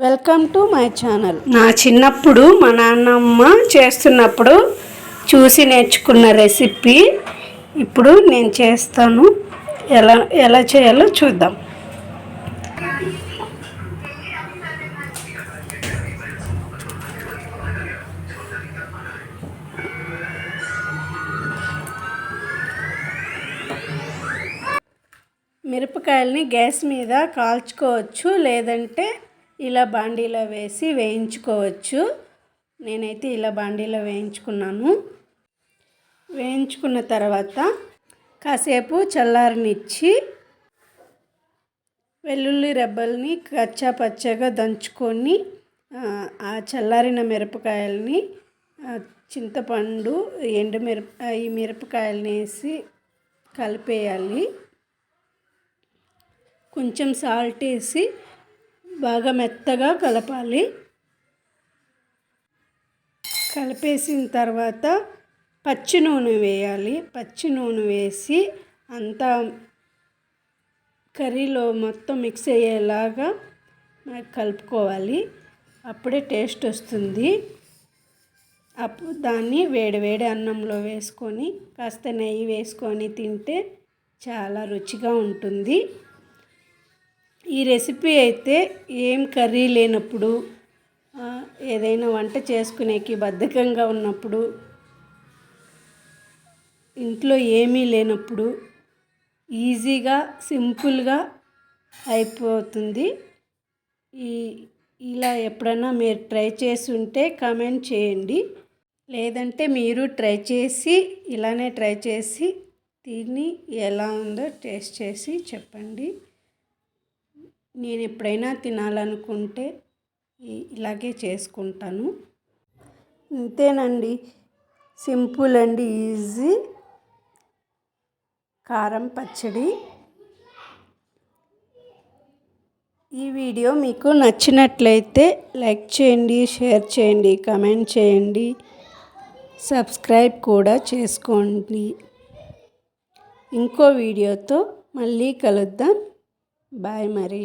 Welcome to my channel నా చిన్నప్పుడు మా నాన్నమ్మ చేస్తున్నప్పుడు చూసి నేర్చుకున్న రెసిపీ ఇప్పుడు నేను చేస్తాను. ఎలా ఎలా చేయాలో చూద్దాం. మిరపకాయల్ని గ్యాస్ మీద కాల్చుకోవచ్చు లేదంటే ఇలా బాండీలో వేసి వేయించుకోవచ్చు. నేనైతే ఇలా బాండీలో వేయించుకున్నాను. వేయించుకున్న తర్వాత కాసేపు చల్లారనిచ్చి వెల్లుల్లి రెబ్బల్ని కచ్చా పచ్చగా దంచుకొని ఆ, చల్లారిన మిరపకాయల్ని చింతపండు ఎండు మిరప ఈ మిరపకాయలని వేసి కలిపేయాలి. కొంచెం సాల్ట్ వేసి బాగా మెత్తగా కలపాలి. కలిపేసిన తర్వాత పచ్చి నూనె వేయాలి. పచ్చి నూనె వేసి అంతా కర్రీలో మొత్తం మిక్స్ అయ్యేలాగా కలుపుకోవాలి. అప్పుడే టేస్ట్ వస్తుంది. అప్పుడు దాన్ని వేడి వేడి అన్నంలో వేసుకొని కాస్త నెయ్యి వేసుకొని తింటే చాలా రుచిగా ఉంటుంది. ఈ రెసిపీ అయితే ఏం కర్రీ లేనప్పుడు ఏదైనా వంట చేసుకునేకి బద్ధకంగా ఉన్నప్పుడు ఇంట్లో ఏమీ లేనప్పుడు ఈజీగా సింపుల్గా అయిపోతుంది. ఈ ఇలా ఎప్పుడైనా మీరు ట్రై చేసి ఉంటే కామెంట్ చేయండి. లేదంటే మీరు ట్రై చేసి ఇలానే ట్రై చేసి తిని ఎలా ఉందో టేస్ట్ చేసి చెప్పండి. నేను ఎప్పుడైనా తినాలనుకుంటే ఇలాగే చేసుకుంటాను. ఇంతేనండి. Simple and easy. కారం పచ్చడి. ఈ వీడియో మీకు నచ్చినట్లయితే లైక్ చేయండి షేర్ చేయండి కమెంట్ చేయండి. సబ్స్క్రైబ్ కూడా చేసుకోండి. ఇంకో వీడియోతో మళ్ళీ కలుద్దాం. బాయ్ మరి.